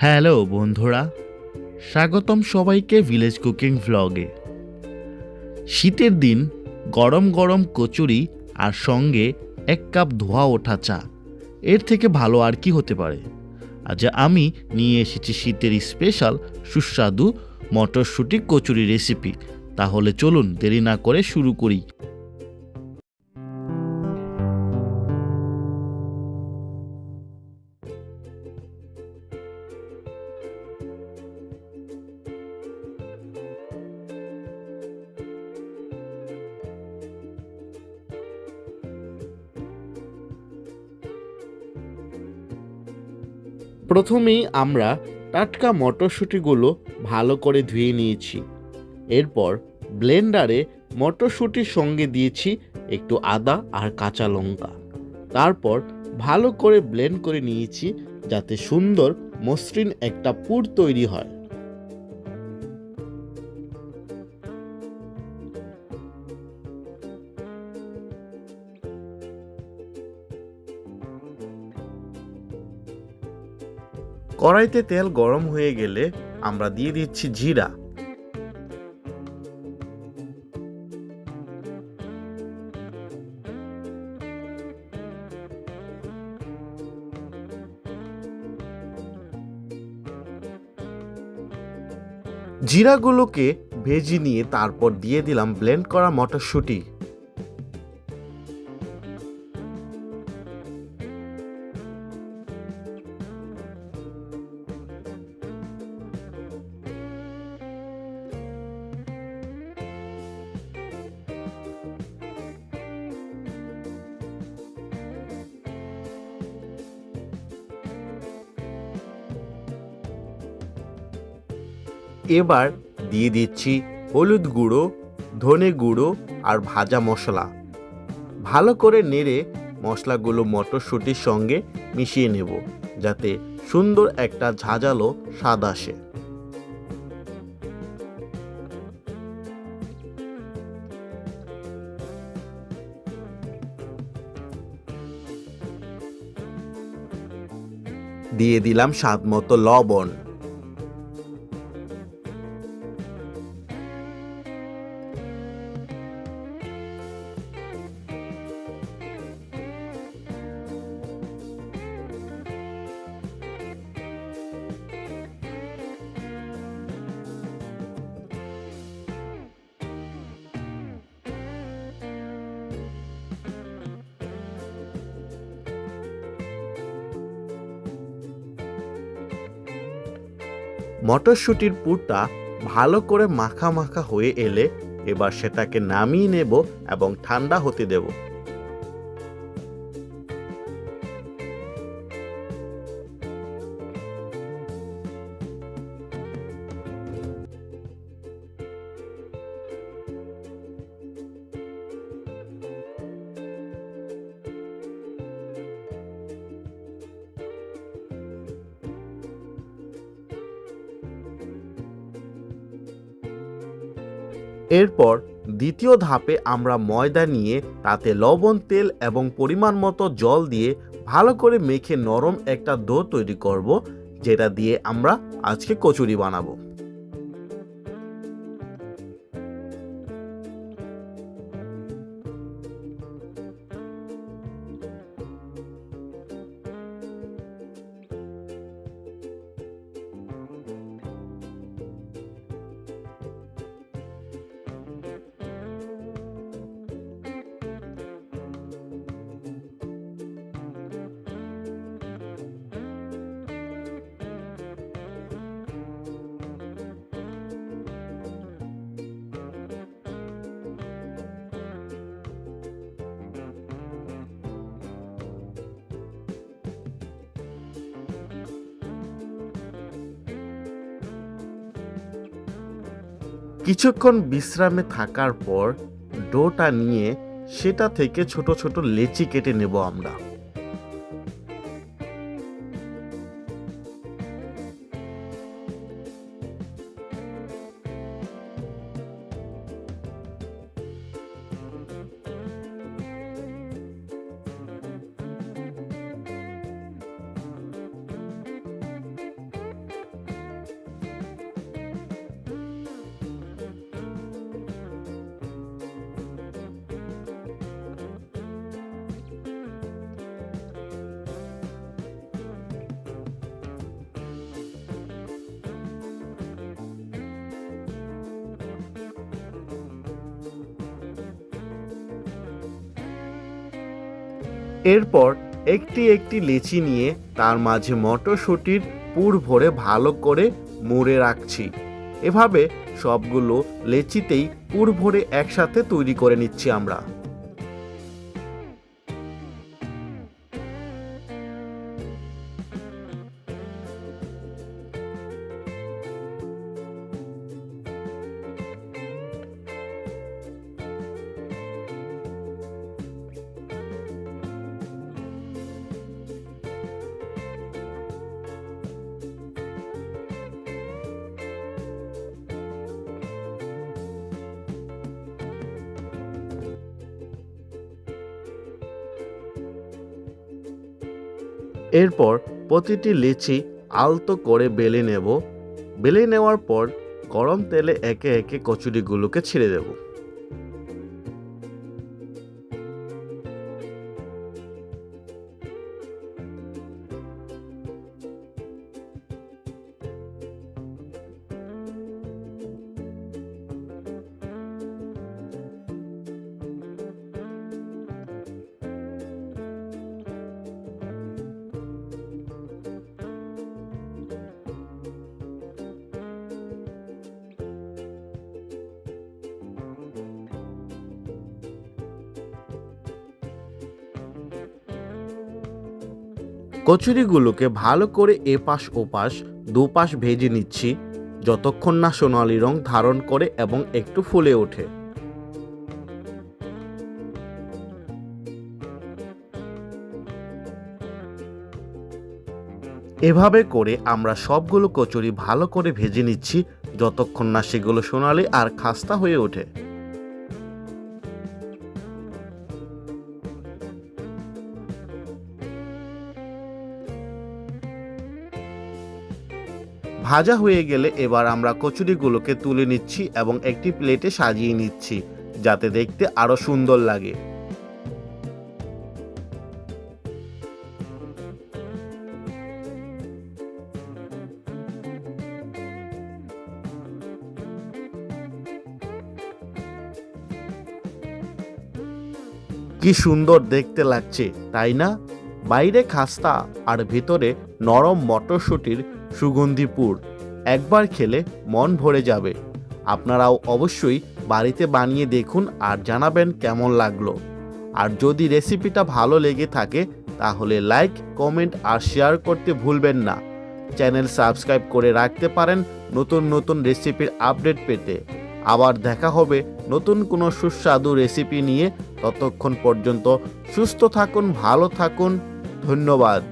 Hello, বন্ধুরা। স্বাগতম সবাইকে ভিলেজ কুকিং ভ্লগে শীতের দিন গরম গরম কচুরি আর সঙ্গে এক কাপ ধোয়া ওঠা চা, এর থেকে ভালো আর কি হতে পারে? আজ আমি নিয়ে এসেছি শীতের স্পেশাল সুস্বাদু মটরশুঁটি কচুরি রেসিপি তাহলে চলুন দেরি না করে শুরু করি। প্রথমেই আমরা টাটকা মটরশুঁটিগুলো ভালো করে ধুয়ে নিয়েছি। এরপর ব্লেন্ডারে মটরশুঁটির সঙ্গে দিয়েছি একটু আদা আর কাঁচা লঙ্কা। তারপর ভালো করে ব্লেন্ড করে নিয়েছি যাতে সুন্দর মসৃণ একটা পুর তৈরি হয়। কড়াইতে তেল গরম হয়ে গেলে আমরা দিয়ে দিচ্ছি জিরা। জিরাগুলোকে ভেজে নিয়ে তারপর দিয়ে দিলাম ব্লেন্ড করা মটরশুঁটি। এবার দিয়ে দিচ্ছি হলুদ গুঁড়ো, ধনে গুঁড়ো আর ভাজা মশলা। ভালো করে নেড়ে মশলাগুলো মটরশুঁটির সঙ্গে মিশিয়ে নেব, যাতে সুন্দর একটা ঝাঁঝালো স্বাদ আসে। দিয়ে দিলাম স্বাদ মতো লবণ। মটরশুঁটির পুরটা ভালো করে মাখা মাখা হয়ে এলে এবার সেটাকে নামিয়ে নেব এবং ঠান্ডা হতে দেব। এরপর দ্বিতীয় ধাপে আমরা ময়দা নিয়ে তাতে লবণ, তেল এবং পরিমাণ মতো জল দিয়ে ভালো করে মেখে নরম একটা দো তৈরি করব, যেটা দিয়ে আমরা আজকে কচুরি বানাবো। কিছুক্ষণ বিশ্রামে থাকার পর ডোটা নিয়ে সেটা থেকে ছোট ছোট লেচি কেটে নেব আমরা। এরপর একটি একটি লেচি নিয়ে তার মাঝে মটরশুঁটির পুর ভরে ভালো করে মুড়ে রাখছি। এভাবে সবগুলো লেচিতেই পুর ভরে একসাথে তৈরি করে নিচ্ছি আমরা। এরপর প্রতিটি লিচি আলতো করে বেলে নেব। বেলে নেওয়ার পর গরম তেলে একে একে কচুরিগুলোকে ছেড়ে দেব। কচুরিগুলোকে ভালো করে এপাশ ওপাশ, দুপাশ ভেজে নিচ্ছি, যতক্ষণ না সোনালি রং ধারণ করে এবং একটু ফুলে ওঠে। এভাবে করে আমরা সবগুলো কচুরি ভালো করে ভেজে নিচ্ছি, যতক্ষণ না সেগুলো সোনালি আর খাস্তা হয়ে ওঠে। ভাজা হয়ে গেলে এবার আমরা কচুরিগুলোকে তুলে নিচ্ছি এবং একটি প্লেটে সাজিয়ে নিচ্ছি, যাতে দেখতে আরও সুন্দর লাগে। কি সুন্দর দেখতে লাগছে, তাই না? বাইরে খাস্তা আর ভিতরে নরম মটরশুঁটির সুগন্ধিপুর। একবার খেলে মন ভরে যাবে। আপনারাও অবশ্যই বাড়িতে বানিয়ে দেখুন আর জানাবেন কেমন লাগল। আর যদি রেসিপিটা ভালো লেগে থাকে, তাহলে লাইক, কমেন্ট আর শেয়ার করতে ভুলবেন না। চ্যানেল সাবস্ক্রাইব করে রাখতে পারেন নতুন নতুন রেসিপির আপডেট পেতে। আবার দেখা হবে নতুন কোনো সুস্বাদু রেসিপি নিয়ে। ততক্ষণ পর্যন্ত সুস্থ থাকুন, ভালো থাকুন। ধন্যবাদ।